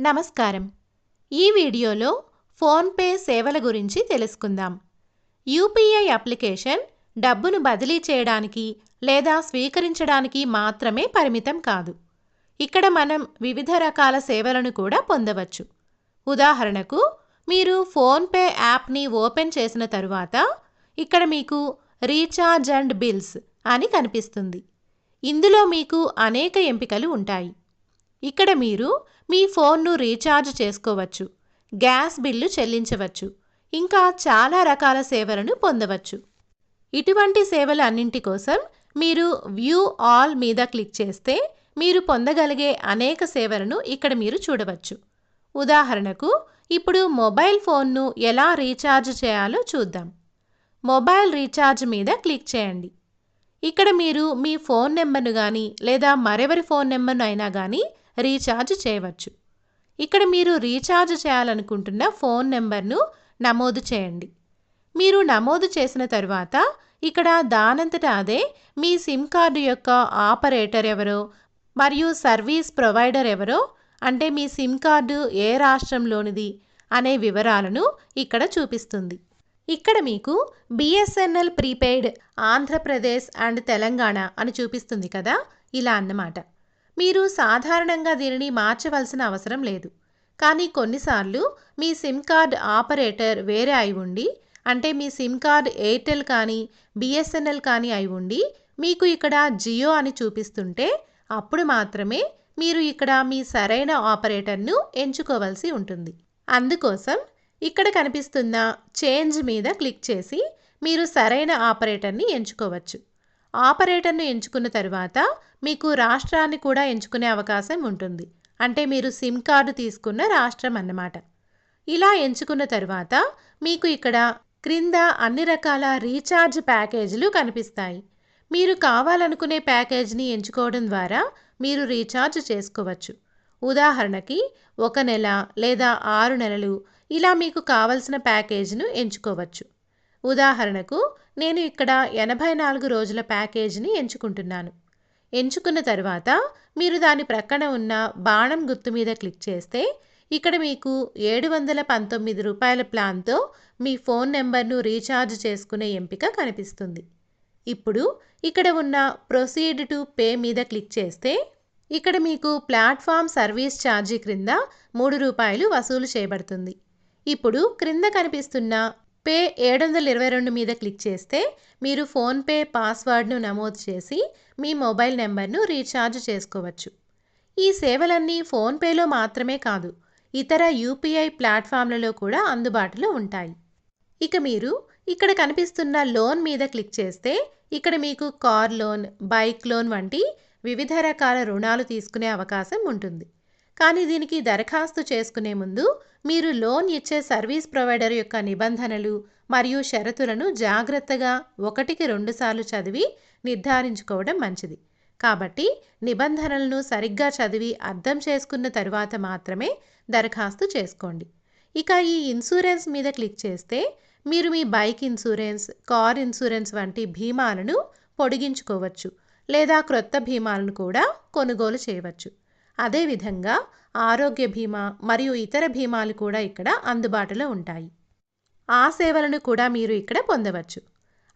నమస్కారం. ఈ వీడియోలో ఫోన్పే సేవల గురించి తెలుసుకుందాం. యూపీఐ అప్లికేషన్ డబ్బును బదిలీ చేయడానికి లేదా స్వీకరించడానికి మాత్రమే పరిమితం కాదు. ఇక్కడ మనం వివిధ రకాల సేవలను కూడా పొందవచ్చు. ఉదాహరణకు మీరు ఫోన్పే యాప్ని ఓపెన్ చేసిన తరువాత ఇక్కడ మీకు రీఛార్జ్ అండ్ బిల్స్ అని కనిపిస్తుంది. ఇందులో మీకు అనేక ఎంపికలు ఉంటాయి. ఇక్కడ మీరు మీ ఫోన్ను రీఛార్జ్ చేసుకోవచ్చు గ్యాస్ బిల్లు చెల్లించవచ్చు ఇంకా చాలా రకాల సేవలను పొందవచ్చు. ఇటువంటి సేవల అన్నింటి కోసం మీరు వ్యూ ఆల్ మీద క్లిక్ చేస్తే మీరు పొందగలిగే అనేక సేవలను ఇక్కడ మీరు చూడవచ్చు. ఉదాహరణకు ఇప్పుడు మొబైల్ ఫోన్ను ఎలా రీఛార్జ్ చేయాలో చూద్దాం. మొబైల్ రీఛార్జ్ మీద క్లిక్ చేయండి. ఇక్కడ మీరు మీ ఫోన్ నెంబర్ను కానీ లేదా మరెవరి ఫోన్ నెంబర్ను అయినా కానీ రీఛార్జ్ చేయవచ్చు. ఇక్కడ మీరు రీఛార్జ్ చేయాలనుకుంటున్న ఫోన్ నెంబర్ను నమోదు చేయండి. మీరు నమోదు చేసిన తర్వాత ఇక్కడ దానంతట అదే మీ సిమ్ కార్డు యొక్క ఆపరేటర్ ఎవరో మరియు సర్వీస్ ప్రొవైడర్ ఎవరో అంటే మీ సిమ్ కార్డు ఏ రాష్ట్రంలోనిది అనే వివరాలను ఇక్కడ చూపిస్తుంది. ఇక్కడ మీకు BSNL prepaid Andhra Pradesh and Telangana అని చూపిస్తుంది కదా ఇలా అన్నమాట. మీరు సాధారణంగా దీనిని మార్చవలసిన అవసరం లేదు. కానీ కొన్నిసార్లు మీ సిమ్ కార్డ్ ఆపరేటర్ వేరే అయి ఉండి అంటే మీ సిమ్ కార్డ్ ఎయిర్టెల్ కానీ బిఎస్ఎన్ఎల్ కానీ అయి ఉండి మీకు ఇక్కడ జియో అని చూపిస్తుంటే అప్పుడు మాత్రమే మీరు ఇక్కడ మీ సరైన ఆపరేటర్ను ఎంచుకోవాల్సి ఉంటుంది. అందుకోసం ఇక్కడ కనిపిస్తున్న చేంజ్ మీద క్లిక్ చేసి మీరు సరైన ఆపరేటర్ని ఎంచుకోవచ్చు. ఆపరేటర్ను ఎంచుకున్న తర్వాత మీకు రాష్ట్రాన్ని కూడా ఎంచుకునే అవకాశం ఉంటుంది. అంటే మీరు సిమ్ కార్డు తీసుకున్న రాష్ట్రం అన్నమాట. ఇలా ఎంచుకున్న తర్వాత మీకు ఇక్కడ క్రింద అన్ని రకాల రీఛార్జ్ ప్యాకేజీలు కనిపిస్తాయి. మీరు కావాలనుకునే ప్యాకేజీని ఎంచుకోవడం ద్వారా మీరు రీఛార్జ్ చేసుకోవచ్చు. ఉదాహరణకి ఒక నెల లేదా ఆరు నెలలు ఇలా మీకు కావలసిన ప్యాకేజీను ఎంచుకోవచ్చు. ఉదాహరణకు నేను ఇక్కడ ఎనభై నాలుగు రోజుల ప్యాకేజీని ఎంచుకుంటున్నాను. ఎంచుకున్న తర్వాత మీరు దాని ప్రక్కన ఉన్న బాణం గుర్తు మీద క్లిక్ చేస్తే ఇక్కడ మీకు ఏడు వందల పంతొమ్మిది రూపాయల ప్లాన్తో మీ ఫోన్ నెంబర్ను రీఛార్జ్ చేసుకునే ఎంపిక కనిపిస్తుంది. ఇప్పుడు ఇక్కడ ఉన్న ప్రొసీడ్ టు పే మీద క్లిక్ చేస్తే ఇక్కడ మీకు ప్లాట్ఫామ్ సర్వీస్ ఛార్జీ క్రింద మూడు రూపాయలు వసూలు చేయబడుతుంది. ఇప్పుడు క్రింద కనిపిస్తున్న పే ఏడు వందల ఇరవై రెండు మీద క్లిక్ చేస్తే మీరు ఫోన్పే పాస్వర్డ్ను నమోదు చేసి మీ మొబైల్ నెంబర్ను రీఛార్జ్ చేసుకోవచ్చు. ఈ సేవలన్నీ ఫోన్పేలో మాత్రమే కాదు ఇతర యూపీఐ ప్లాట్ఫామ్లలో కూడా అందుబాటులో ఉంటాయి. ఇక మీరు ఇక్కడ కనిపిస్తున్న లోన్ మీద క్లిక్ చేస్తే ఇక్కడ మీకు కార్ లోన్ బైక్ లోన్ వంటి వివిధ రకాల రుణాలు తీసుకునే అవకాశం ఉంటుంది. కానీ దీనికి దరఖాస్తు చేసుకునే ముందు మీరు లోన్ ఇచ్చే సర్వీస్ ప్రొవైడర్ యొక్క నిబంధనలు మరియు షరతులను జాగ్రత్తగా ఒకటికి రెండుసార్లు చదివి నిర్ధారించుకోవడం మంచిది. కాబట్టి నిబంధనలను సరిగ్గా చదివి అర్థం చేసుకున్న తరువాత మాత్రమే దరఖాస్తు చేసుకోండి. ఇక ఈ ఇన్సూరెన్స్ మీద క్లిక్ చేస్తే మీరు మీ బైక్ ఇన్సూరెన్స్ కార్ ఇన్సూరెన్స్ వంటి భీమాలను పొడిగించుకోవచ్చు లేదా క్రొత్త భీమాలను కూడా కొనుగోలు చేయవచ్చు. అదేవిధంగా ఆరోగ్య బీమా మరియు ఇతర భీమాలు కూడా ఇక్కడ అందుబాటులో ఉంటాయి. ఆ సేవలను కూడా మీరు ఇక్కడ పొందవచ్చు.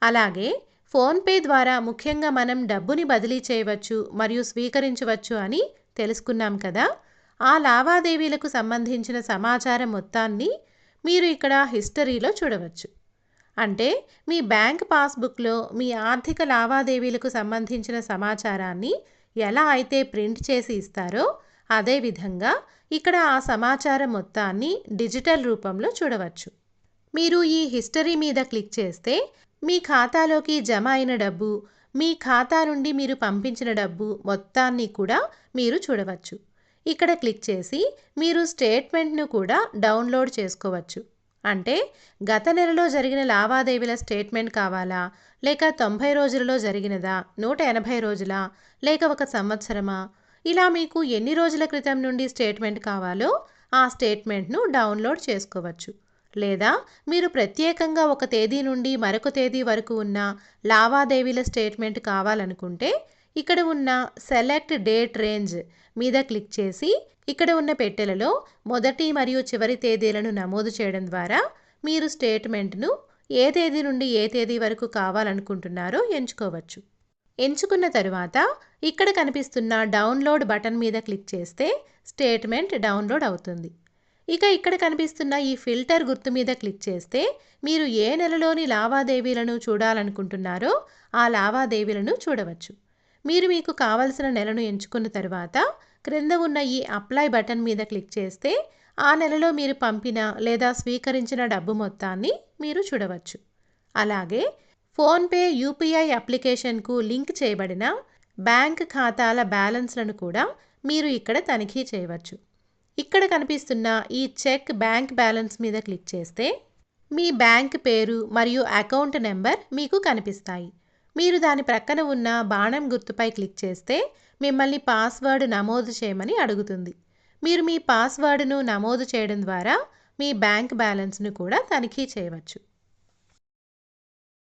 అలాగే ఫోన్పే ద్వారా ముఖ్యంగా మనం డబ్బుని బదిలీ చేయవచ్చు మరియు స్వీకరించవచ్చు అని తెలుసుకున్నాం కదా. ఆ లావాదేవీలకు సంబంధించిన సమాచారం మొత్తాన్ని మీరు ఇక్కడ హిస్టరీలో చూడవచ్చు. అంటే మీ బ్యాంక్ పాస్బుక్లో మీ ఆర్థిక లావాదేవీలకు సంబంధించిన సమాచారాన్ని ఎలా అయితే ప్రింట్ చేసి ఇస్తారో అదేవిధంగా ఇక్కడ ఆ సమాచారం మొత్తాన్ని డిజిటల్ రూపంలో చూడవచ్చు. మీరు ఈ హిస్టరీ మీద క్లిక్ చేస్తే మీ ఖాతాలోకి జమ అయిన డబ్బు మీ ఖాతా నుండి మీరు పంపించిన డబ్బు మొత్తాన్ని కూడా మీరు చూడవచ్చు. ఇక్కడ క్లిక్ చేసి మీరు స్టేట్మెంట్ను కూడా డౌన్లోడ్ చేసుకోవచ్చు. అంటే గత నెలలో జరిగిన లావాదేవీల స్టేట్మెంట్ కావాలా? లేక తొంభై రోజులలో జరిగినదా? నూట ఎనభై రోజుల? లేక ఒక సంవత్సరమా? ఇలా మీకు ఎన్ని రోజుల క్రితం నుండి స్టేట్మెంట్ కావాలో ఆ స్టేట్మెంట్ను డౌన్లోడ్ చేసుకోవచ్చు. లేదా మీరు ప్రత్యేకంగా ఒక తేదీ నుండి మరొక తేదీ వరకు ఉన్న లావాదేవీల స్టేట్మెంట్ కావాలనుకుంటే ఇక్కడ ఉన్న సెలెక్ట్ డేట్ రేంజ్ మీద క్లిక్ చేసి ఇక్కడ ఉన్న పెట్టెలలో మొదటి మరియు చివరి తేదీలను నమోదు చేయడం ద్వారా మీరు స్టేట్మెంట్ను ఏ తేదీ నుండి ఏ తేదీ వరకు కావాలనుకుంటున్నారో ఎంచుకోవచ్చు. ఎంచుకున్న తరువాత ఇక్కడ కనిపిస్తున్న డౌన్లోడ్ బటన్ మీద క్లిక్ చేస్తే స్టేట్మెంట్ డౌన్లోడ్ అవుతుంది. ఇక ఇక్కడ కనిపిస్తున్న ఈ ఫిల్టర్ గుర్తు మీద క్లిక్ చేస్తే మీరు ఏ నెలలోని లావాదేవీలను చూడాలనుకుంటున్నారో ఆ లావాదేవీలను చూడవచ్చు. మీరు మీకు కావలసిన నెలను ఎంచుకున్న తరువాత క్రింద ఉన్న ఈ అప్లై బటన్ మీద క్లిక్ చేస్తే ఆ నెలలో మీరు పంపిన లేదా స్వీకరించిన డబ్బు మొత్తాన్ని మీరు చూడవచ్చు. అలాగే ఫోన్పే యూపీఐ అప్లికేషన్కు లింక్ చేయబడిన బ్యాంక్ ఖాతాల బ్యాలెన్స్లను కూడా మీరు ఇక్కడ తనిఖీ చేయవచ్చు. ఇక్కడ కనిపిస్తున్న ఈ చెక్ బ్యాంక్ బ్యాలెన్స్ మీద క్లిక్ చేస్తే మీ బ్యాంక్ పేరు మరియు అకౌంట్ నెంబర్ మీకు కనిపిస్తాయి. మీరు దాని ప్రక్కన ఉన్న బాణం గుర్తుపై క్లిక్ చేస్తే మిమ్మల్ని పాస్వర్డ్ నమోదు చేయమని అడుగుతుంది. మీరు మీ పాస్వర్డ్ను నమోదు చేయడం ద్వారా మీ బ్యాంక్ బ్యాలెన్స్ను కూడా తనిఖీ చేయవచ్చు.